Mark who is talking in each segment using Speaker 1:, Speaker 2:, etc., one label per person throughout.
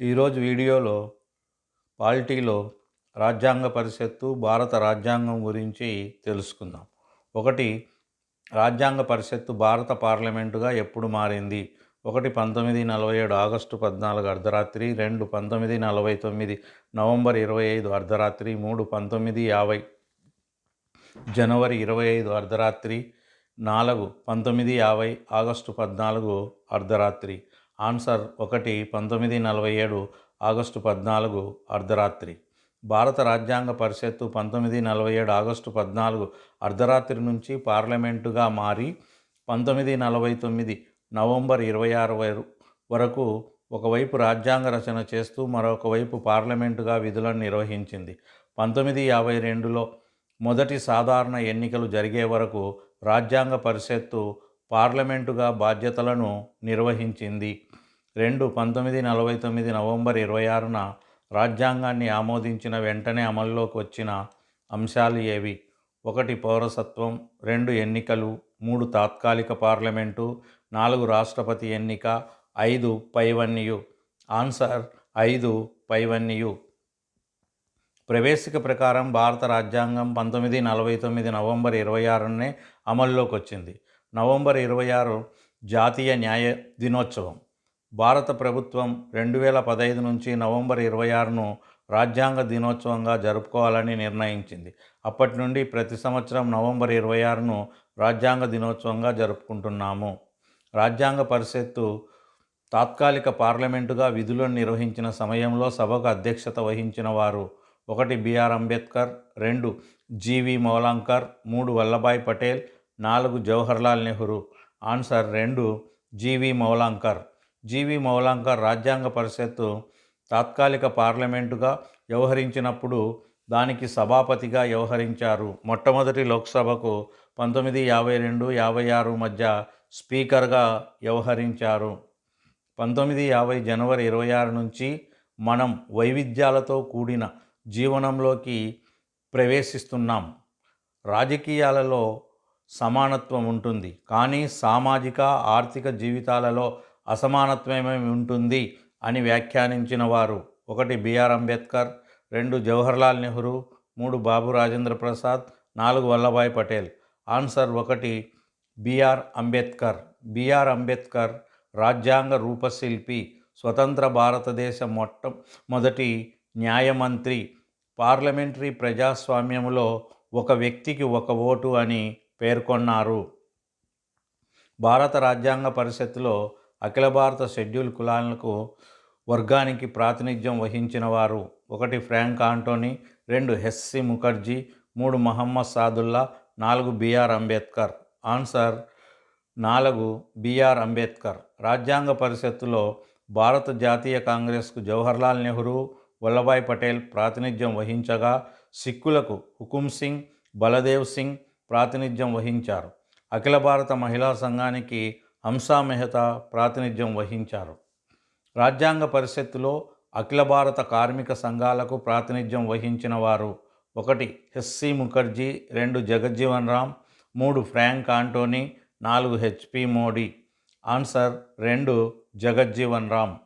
Speaker 1: ఈరోజు వీడియోలో పాలిటీలో రాజ్యాంగ పరిషత్తు భారత రాజ్యాంగం గురించి తెలుసుకుందాం. ఒకటి రాజ్యాంగ పరిషత్తు భారత పార్లమెంటుగా ఎప్పుడు మారింది? ఒకటి పంతొమ్మిది నలభై ఏడు ఆగస్టు పద్నాలుగు అర్ధరాత్రి రెండు పంతొమ్మిది నలభై తొమ్మిది నవంబర్ ఇరవై ఐదు అర్ధరాత్రి మూడు పంతొమ్మిది యాభై జనవరి ఇరవై ఐదు అర్ధరాత్రి నాలుగు పంతొమ్మిది యాభై ఆగస్టు పద్నాలుగు అర్ధరాత్రి ఆన్సర్ ఒకటి పంతొమ్మిది నలభై ఏడు ఆగస్టు పద్నాలుగు అర్ధరాత్రి. భారత రాజ్యాంగ పరిషత్తు పంతొమ్మిది నలభై ఏడు ఆగస్టు పద్నాలుగు అర్ధరాత్రి నుంచి పార్లమెంటుగా మారి పంతొమ్మిది నలభై తొమ్మిది నవంబర్ ఇరవై ఆరు వరకు ఒకవైపు రాజ్యాంగ రచన చేస్తూ మరొక వైపు పార్లమెంటుగా విధులను నిర్వహించింది. పంతొమ్మిది యాభై రెండులో మొదటి సాధారణ ఎన్నికలు జరిగే వరకు రాజ్యాంగ పరిషత్తు పార్లమెంటుగా బాధ్యతలను నిర్వహించింది. రెండు పంతొమ్మిది నలభై తొమ్మిది నవంబర్ ఇరవై ఆరున రాజ్యాంగాన్ని ఆమోదించిన వెంటనే అమల్లోకి వచ్చిన అంశాలు ఏవి? ఒకటి పౌరసత్వం రెండు ఎన్నికలు మూడు తాత్కాలిక పార్లమెంటు నాలుగు రాష్ట్రపతి ఎన్నిక ఐదు పైవన్యు. ఆన్సర్ ఐదు పైవన్యు. ప్రవేశిక ప్రకారం భారత రాజ్యాంగం పంతొమ్మిది నలభై తొమ్మిది నవంబర్ ఇరవై ఆరునే అమల్లోకి వచ్చింది నవంబర్ ఇరవై ఆరు జాతీయ న్యాయ దినోత్సవం. భారత ప్రభుత్వం రెండు వేల పదహైదు నుంచి నవంబర్ ఇరవై ఆరును రాజ్యాంగ దినోత్సవంగా జరుపుకోవాలని నిర్ణయించింది. అప్పటి నుండి ప్రతి సంవత్సరం నవంబర్ ఇరవై ఆరును రాజ్యాంగ దినోత్సవంగా జరుపుకుంటున్నాము. రాజ్యాంగ పరిషత్తు తాత్కాలిక పార్లమెంటుగా విధులను నిర్వహించిన సమయంలో సభకు అధ్యక్షత వహించిన వారు ఒకటి బిఆర్ అంబేద్కర్ రెండు జీవి మౌలాంకర్ మూడు వల్లభాయ్ పటేల్ నాలుగు జవహర్లాల్ నెహ్రూ. ఆన్సర్ రెండు జీవి మౌలాంకర్. జీవి మౌలాంకర్ రాజ్యాంగ పరిషత్తు తాత్కాలిక పార్లమెంటుగా వ్యవహరించినప్పుడు దానికి సభాపతిగా వ్యవహరించారు. మొట్టమొదటి లోక్సభకు పంతొమ్మిది యాభై రెండు యాభై ఆరు మధ్య స్పీకర్గా వ్యవహరించారు. పంతొమ్మిది యాభై జనవరి ఇరవై ఆరు నుంచి మనం వైవిధ్యాలతో కూడిన జీవనంలోకి ప్రవేశిస్తున్నాం. రాజకీయాలలో సమానత్వం ఉంటుంది. కానీ సామాజిక ఆర్థిక జీవితాలలో అసమానత్వమే ఉంటుంది అని వ్యాఖ్యానించిన వారు. ఒకటి బిఆర్ అంబేద్కర్ రెండు జవహర్లాల్ నెహ్రూ మూడు బాబు రాజేంద్ర ప్రసాద్ నాలుగు వల్లభాయ్ పటేల్. ఆన్సర్ ఒకటి B R Ambedkar. B R Ambedkar రాజ్యాంగ రూపశిల్పి స్వతంత్ర భారతదేశ మొట్ట మొదటి న్యాయమంత్రి. పార్లమెంటరీ ప్రజాస్వామ్యంలో ఒక వ్యక్తికి ఒక ఓటు అని పేర్కొన్నారు. భారత రాజ్యాంగ పరిషత్తులో అఖిల భారత షెడ్యూల్ కులాలకు వర్గానికి ప్రాతినిధ్యం వహించిన వారు ఒకటి ఫ్రాంక్ ఆంటోనీ రెండు హెస్సి ముఖర్జీ మూడు మహమ్మద్ సాదుల్లా నాలుగు బిఆర్ అంబేద్కర్. ఆన్సర్ నాలుగు బిఆర్ అంబేద్కర్. రాజ్యాంగ పరిషత్తులో భారత జాతీయ కాంగ్రెస్కు జవహర్లాల్ నెహ్రూ వల్లభాయ్ పటేల్ ప్రాతినిధ్యం వహించగా సిక్కులకు హుకుమ్ సింగ్ బలదేవ్ సింగ్ ప్రాతినిధ్యం వహించారు. అఖిల భారత మహిళా సంఘానికి హంసా మెహతా ప్రాతినిధ్యం వహించారు. రాజ్యాంగ పరిషత్తులో అఖిల భారత కార్మిక సంఘాలకు ప్రాతినిధ్యం వహించిన వారు ఒకటి హెస్సి ముఖర్జీ రెండు జగజ్జీవన్ రామ్ మూడు ఫ్రాంక్ ఆంటోనీ నాలుగు హెచ్పి మోడీ. ఆన్సర్ రెండు జగజ్జీవన్ రామ్.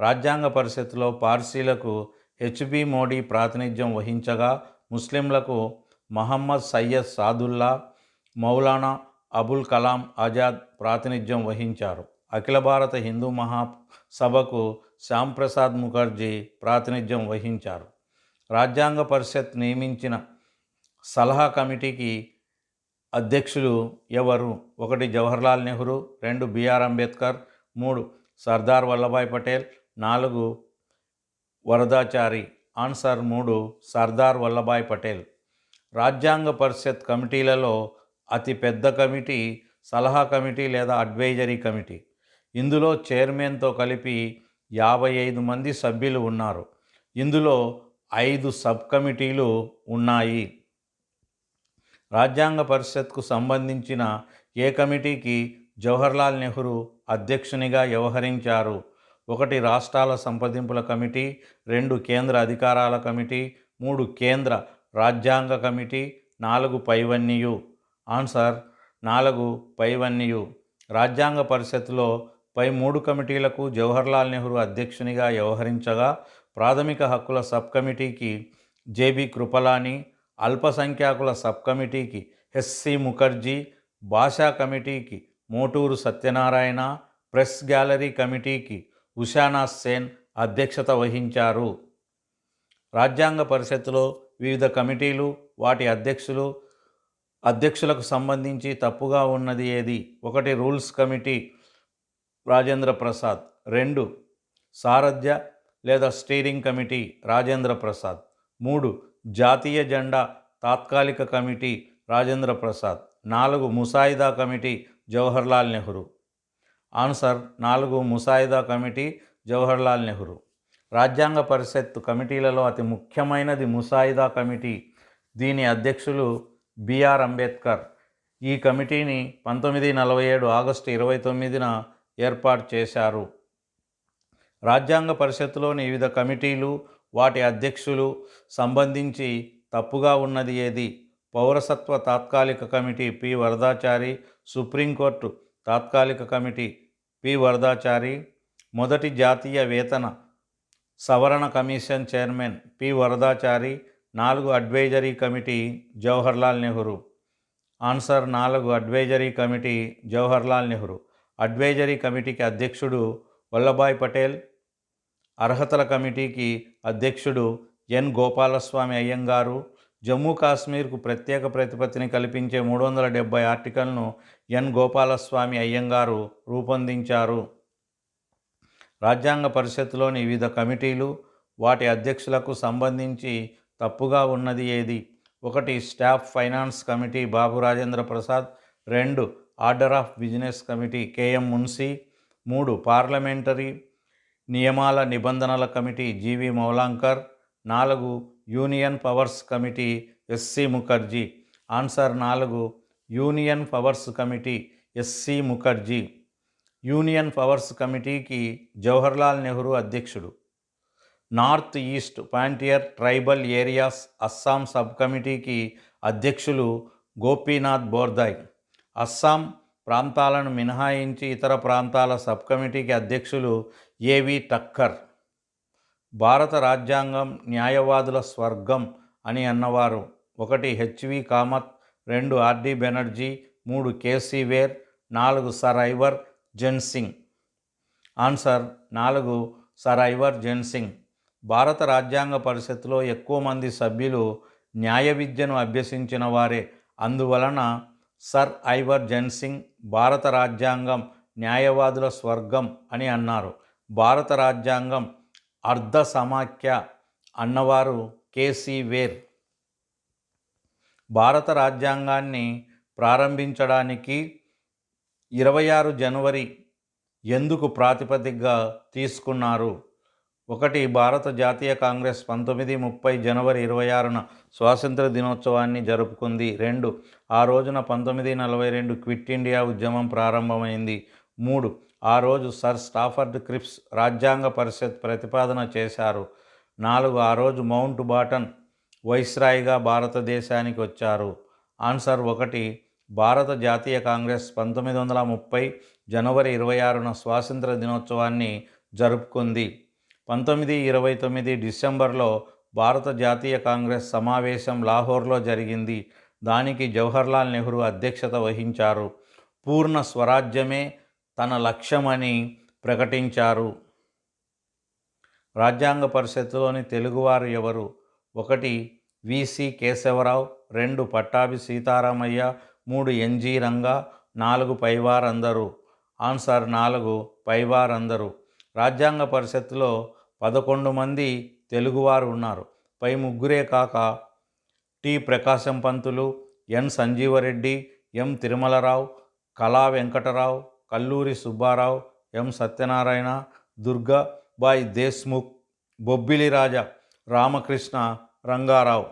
Speaker 1: రాజ్యాంగ పరిషత్తులో పార్సీలకు హెచ్బి మోడీ ప్రాతినిధ్యం వహించగా ముస్లింలకు మహమ్మద్ సయ్యద్ సాదుల్లా మౌలానా అబుల్ కలాం ఆజాద్ ప్రాతినిధ్యం వహించారు. అఖిల భారత హిందూ మహాసభకు శ్యాంప్రసాద్ ముఖర్జీ ప్రాతినిధ్యం వహించారు. రాజ్యాంగ పరిషత్ నియమించిన సలహా కమిటీకి అధ్యక్షులు ఎవరు? ఒకటి జవహర్లాల్ నెహ్రూ రెండు బిఆర్ అంబేద్కర్ మూడు సర్దార్ వల్లభాయ్ పటేల్ నాలుగు వరదాచారి ఆన్సర్ మూడు సర్దార్ వల్లభాయ్ పటేల్. రాజ్యాంగ పరిషత్ కమిటీలలో అతి పెద్ద కమిటీ సలహా కమిటీ లేదా అడ్వైజరీ కమిటీ. ఇందులో చైర్మన్తో కలిపి యాభై ఐదు మంది సభ్యులు ఉన్నారు. ఇందులో ఐదు సబ్ కమిటీలు ఉన్నాయి. రాజ్యాంగ పరిషత్కు సంబంధించిన ఏ కమిటీకి జవహర్లాల్ నెహ్రూ అధ్యక్షునిగా వ్యవహరించారు? ఒకటి రాష్ట్రాల సంప్రదింపుల కమిటీ రెండు కేంద్ర అధికారాల కమిటీ మూడు కేంద్ర రాజ్యాంగ కమిటీ నాలుగు పైవన్యు ఆన్సర్ నాలుగు పైవన్యు రాజ్యాంగ పరిషత్లో పై మూడు కమిటీలకు జవహర్లాల్ నెహ్రూ అధ్యక్షునిగా వ్యవహరించగా ప్రాథమిక హక్కుల సబ్ కమిటీకి జేబి కృపలాని అల్పసంఖ్యాకుల సబ్ కమిటీకి ఎస్సి ముఖర్జీ భాషా కమిటీకి మోటూరు సత్యనారాయణ ప్రెస్ గ్యాలరీ కమిటీకి ఉషానా సేన్ అధ్యక్షత వహించారు. రాజ్యాంగ పరిషత్తులో వివిధ కమిటీలు వాటి అధ్యక్షులు అధ్యక్షులకు సంబంధించి తప్పుగా ఉన్నది ఏది? ఒకటి రూల్స్ కమిటీ రాజేంద్ర ప్రసాద్. రెండు సారథ్య లేదా స్టీరింగ్ కమిటీ రాజేంద్ర ప్రసాద్. మూడు జాతీయ జెండా తాత్కాలిక కమిటీ రాజేంద్ర ప్రసాద్. నాలుగు ముసాయిదా కమిటీ జవహర్లాల్ నెహ్రూ. ఆన్సర్ నాలుగు ముసాయిదా కమిటీ జవహర్లాల్ నెహ్రూ. రాజ్యాంగ పరిషత్ కమిటీలలో అతి ముఖ్యమైనది ముసాయిదా కమిటీ. దీని అధ్యక్షులు బిఆర్ అంబేద్కర్. ఈ కమిటీని పంతొమ్మిది నలభై ఏడు ఆగస్టు ఇరవై తొమ్మిదిన ఏర్పాటు చేశారు. రాజ్యాంగ పరిషత్తులోని వివిధ కమిటీలు వాటి అధ్యక్షులు సంబంధించి తప్పుగా ఉన్నది ఏది? పౌరసత్వ తాత్కాలిక committee P. Varadachari supreme court తాత్కాలిక కమిటీ పి. వరదాచారి. మొదటి జాతీయ వేతన సవరణ కమిషన్ చైర్మన్ పి వరదాచారి నాలుగు advisory committee Jawaharlal Nehru. Answer నాలుగు advisory committee Jawaharlal Nehru. Advisory కమిటీకి అధ్యక్షుడు వల్లభాయ్ పటేల్. అర్హతల కమిటీకి అధ్యక్షుడు ఎన్ గోపాలస్వామి అయ్యంగారు. జమ్మూ కాశ్మీర్కు ప్రత్యేక ప్రతిపత్తిని కల్పించే మూడు వందల డెబ్బై ఆర్టికల్ను ఎన్ గోపాలస్వామి అయ్యంగారు రూపొందించారు. రాజ్యాంగ పరిషత్తులోని వివిధ కమిటీలు వాటి అధ్యక్షులకు సంబంధించి తప్పుగా ఉన్నది ఏది? ఒకటి staff finance committee Babu Rajendra Prasad. రెండు order of business committee K M Munshi. మూడు పార్లమెంటరీ నియమాల నిబంధనల కమిటీ జీవి మౌలాంకర్. నాలుగు union powers committee S C Mukherjee. Answer నాలుగు union powers committee S C Mukherjee. Union powers కమిటీకి జవహర్లాల్ నెహ్రూ అధ్యక్షుడు. North east frontier tribal areas Assam sub కమిటీకి అధ్యక్షులు గోపీనాథ్ బోర్దాయ్. అస్సాం ప్రాంతాలను మినహాయించి ఇతర ప్రాంతాల సబ్ కమిటీకి అధ్యక్షులు ఏవి టక్కర్. భారత రాజ్యాంగం న్యాయవాదుల స్వర్గం అని అన్నవారు. ఒకటి హెచ్వి కామత్ రెండు ఆర్డి బెనర్జీ మూడు కేసీ వేర్ నాలుగు సర్ ఐవర్ జెన్సింగ్ ఆన్సర్ నాలుగు. సర్ ఐవర్ జెన్సింగ్ భారత రాజ్యాంగ పరిషత్తులో ఎక్కువ మంది సభ్యులు న్యాయ విద్యను అభ్యసించిన వారే. అందువలన సర్ ఐవర్ జెన్సింగ్ భారత రాజ్యాంగం న్యాయవాదుల స్వర్గం అని అన్నారు. భారత రాజ్యాంగం అర్ధ సమాఖ్య అన్నవారు కేసీ వేర్. భారత రాజ్యాంగాన్ని ప్రారంభించడానికి ఇరవై ఆరు జనవరి ఎందుకు ప్రాతిపదికగా తీసుకున్నారు? ఒకటి భారత జాతీయ కాంగ్రెస్ పంతొమ్మిది ముప్పై జనవరి ఇరవై ఆరున స్వాతంత్ర దినోత్సవాన్ని జరుపుకుంది. రెండు ఆ రోజున పంతొమ్మిది నలభై రెండు క్విట్ ఇండియా ఉద్యమం ప్రారంభమైంది. మూడు ఆ రోజు సర్ స్టాఫర్డ్ క్రిప్స్ రాజ్యాంగ పరిషత్ ప్రతిపాదన చేశారు. నాలుగు ఆ రోజు మౌంట్ బాటన్ వైస్రాయిగా భారతదేశానికి వచ్చారు. ఆన్సర్ ఒకటి భారత జాతీయ కాంగ్రెస్ పంతొమ్మిది వందల ముప్పై జనవరి ఇరవై ఆరున స్వాతంత్ర దినోత్సవాన్ని జరుపుకుంది. పంతొమ్మిది ఇరవై తొమ్మిది డిసెంబర్లో భారత జాతీయ కాంగ్రెస్ సమావేశం లాహోర్లో జరిగింది. దానికి జవహర్లాల్ నెహ్రూ అధ్యక్షత వహించారు. పూర్ణ స్వరాజ్యమే తన లక్ష్యమని ప్రకటించారు. రాజ్యాంగ పరిషత్తులోని తెలుగువారు ఎవరు? ఒకటి విసి కేశవరావు రెండు పట్టాభి సీతారామయ్య మూడు ఎన్జీ రంగా నాలుగు పైవారందరూ. ఆన్సర్ నాలుగు పైవారందరూ. రాజ్యాంగ పరిషత్తులో పదకొండు మంది తెలుగువారు ఉన్నారు. పై ముగ్గురే కాక T Prakasam Pantulu N Sanjiva Reddy M Tirumala Rao Kala Venkata Rao Kalluri Subbarao ఎం సత్యనారాయణ దుర్గాబాయ్ దేశ్ముఖ్ బొబ్బిలి రాజా రామకృష్ణ రంగారావు.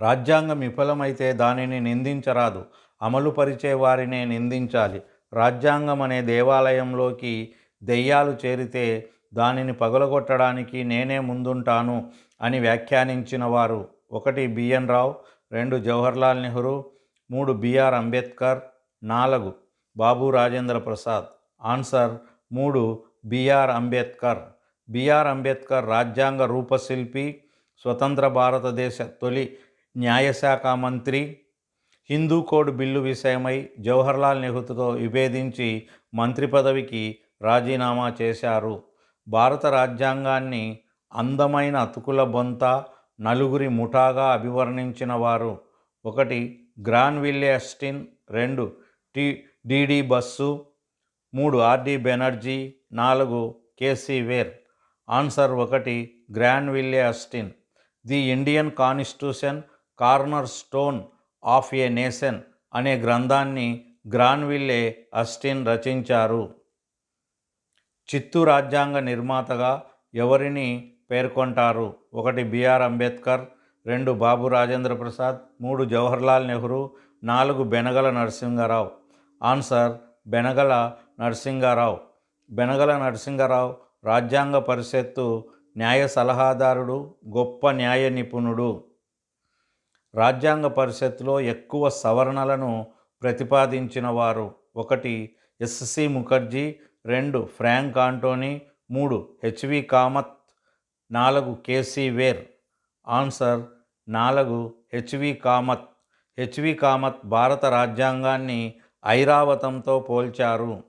Speaker 1: రాజ్యాంగం విఫలమైతే దానిని నిందించరాదు. అమలుపరిచే వారినే నిందించాలి. రాజ్యాంగం అనే దేవాలయంలోకి దెయ్యాలు చేరితే దానిని పగలగొట్టడానికి నేనే ముందుంటాను అని వ్యాఖ్యానించిన వారు ఒకటి బిఎన్ రావు రెండు జవహర్లాల్ నెహ్రూ మూడు బిఆర్ అంబేద్కర్ నాలుగు బాబు రాజేంద్ర ప్రసాద్. ఆన్సర్ మూడు B R Ambedkar. B R Ambedkar రాజ్యాంగ రూపశిల్పి స్వతంత్ర భారతదేశ తొలి న్యాయశాఖ మంత్రి హిందూ కోడ్ బిల్లు విషయమై జవహర్లాల్ నెహ్రూతో విభేదించి మంత్రి పదవికి రాజీనామా చేశారు. భారత రాజ్యాంగాన్ని అందమైన అతుకుల బొంత నలుగురి ముఠాగా అభివర్ణించిన వారు. ఒకటి గ్రాన్విల్లే అస్టిన్. రెండు టి డిడి బస్సు. మూడు ఆర్డి బెనర్జీ. నాలుగు కేసీ వేర్. ఆన్సర్ ఒకటి Granville Austin. The Indian constitution cornerstone of a nation అనే గ్రంథాన్ని గ్రాన్విల్లే అస్టిన్ రచించారు. చిత్తు రాజ్యాంగ నిర్మాతగా ఎవరిని పేర్కొంటారు? ఒకటి బిఆర్ అంబేద్కర్ రెండు బాబు రాజేంద్ర ప్రసాద్ మూడు జవహర్లాల్ నెహ్రూ నాలుగు బెనగల నరసింహారావు ఆన్సర్ బెనగల నరసింహారావు బెనగల నరసింహారావు రాజ్యాంగ పరిషత్తు న్యాయ సలహాదారుడు గొప్ప న్యాయ నిపుణుడు. రాజ్యాంగ పరిషత్తులో ఎక్కువ సవరణలను ప్రతిపాదించిన వారు ఒకటి ఎస్సి ముఖర్జీ రెండు ఫ్రాంక్ ఆంటోనీ మూడు హెచ్వి కామత్ నాలుగు కేసీ వేర్. ఆన్సర్ నాలుగు H V Kamath. H V Kamath భారత రాజ్యాంగాన్ని ఐరావతంతో పోల్చారు.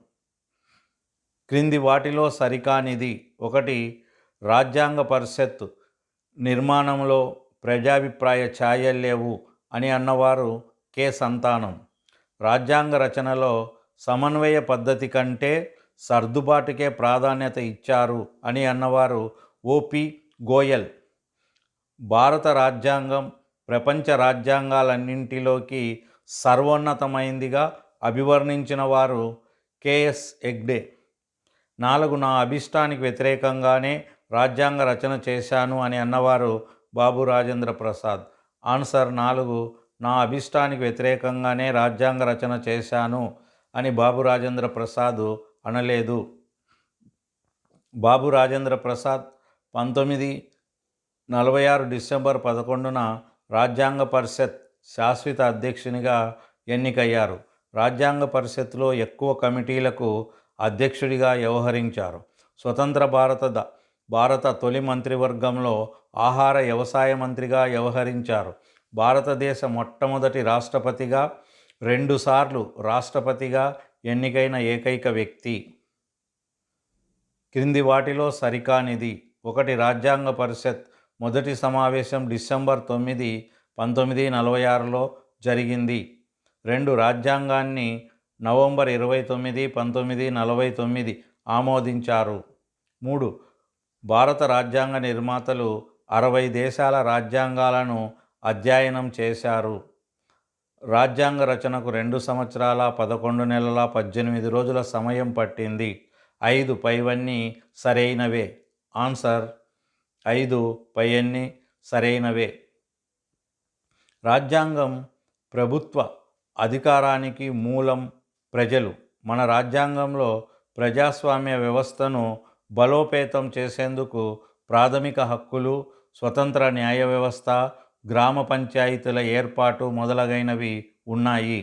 Speaker 1: క్రింది వాటిలో సరికానిది. ఒకటి రాజ్యాంగ పరిషత్ నిర్మాణంలో ప్రజాభిప్రాయ ఛాయలు లేవు అని అన్నవారు కె. సంతానం. రాజ్యాంగ రచనలో సమన్వయ పద్ధతి కంటే సర్దుబాటుకే ప్రాధాన్యత ఇచ్చారు అని అన్నవారు ఓపి గోయల్. భారత రాజ్యాంగం ప్రపంచ రాజ్యాంగాలన్నింటిలోకి సర్వోన్నతమైందిగా అభివర్ణించిన వారు కేఎస్ ఎగ్డే. నాలుగు నా అభిష్టానికి వ్యతిరేకంగానే రాజ్యాంగ రచన చేశాను అని అన్నవారు బాబు రాజేంద్ర ప్రసాద్. ఆన్సర్ నాలుగు. నా అభిష్టానికి వ్యతిరేకంగానే రాజ్యాంగ రచన చేశాను అని బాబు రాజేంద్ర ప్రసాద్ అనలేదు. బాబు రాజేంద్ర ప్రసాద్ పంతొమ్మిది నలభై ఆరు డిసెంబర్ పదకొండున రాజ్యాంగ పరిషత్ శాశ్వత అధ్యక్షునిగా ఎన్నికయ్యారు. రాజ్యాంగ పరిషత్లో ఎక్కువ కమిటీలకు అధ్యక్షుడిగా వ్యవహరించారు. స్వతంత్ర భారత ద- భారత తొలి మంత్రివర్గంలో ఆహార వ్యవసాయ మంత్రిగా వ్యవహరించారు. భారతదేశ మొట్టమొదటి రాష్ట్రపతిగా రెండుసార్లు రాష్ట్రపతిగా ఎన్నికైన ఏకైక వ్యక్తి. క్రింది వాటిలో సరికానిది. ఒకటి రాజ్యాంగ పరిషత్. మొదటి సమావేశం డిసెంబర్ తొమ్మిది పంతొమ్మిది నలభై ఆరులో జరిగింది. రెండు రాజ్యాంగాన్ని నవంబర్ ఇరవై తొమ్మిది పంతొమ్మిది నలభై తొమ్మిది ఆమోదించారు. మూడు భారత రాజ్యాంగ నిర్మాతలు అరవై దేశాల రాజ్యాంగాలను అధ్యయనం చేశారు. రాజ్యాంగ రచనకు రెండు సంవత్సరాల పదకొండు నెలల పద్దెనిమిది రోజుల సమయం పట్టింది. ఐదు పైవన్నీ సరైనవే. ఆన్సర్ ఐదు పైవన్నీ సరైనవే. రాజ్యాంగం ప్రభుత్వ అధికారానికి మూలం ప్రజలు. మన రాజ్యాంగంలో ప్రజాస్వామ్య వ్యవస్థను బలోపేతం చేసేందుకు ప్రాథమిక హక్కులు స్వతంత్ర న్యాయ వ్యవస్థ గ్రామ పంచాయతీల ఏర్పాటు మొదలగైనవి ఉన్నాయి.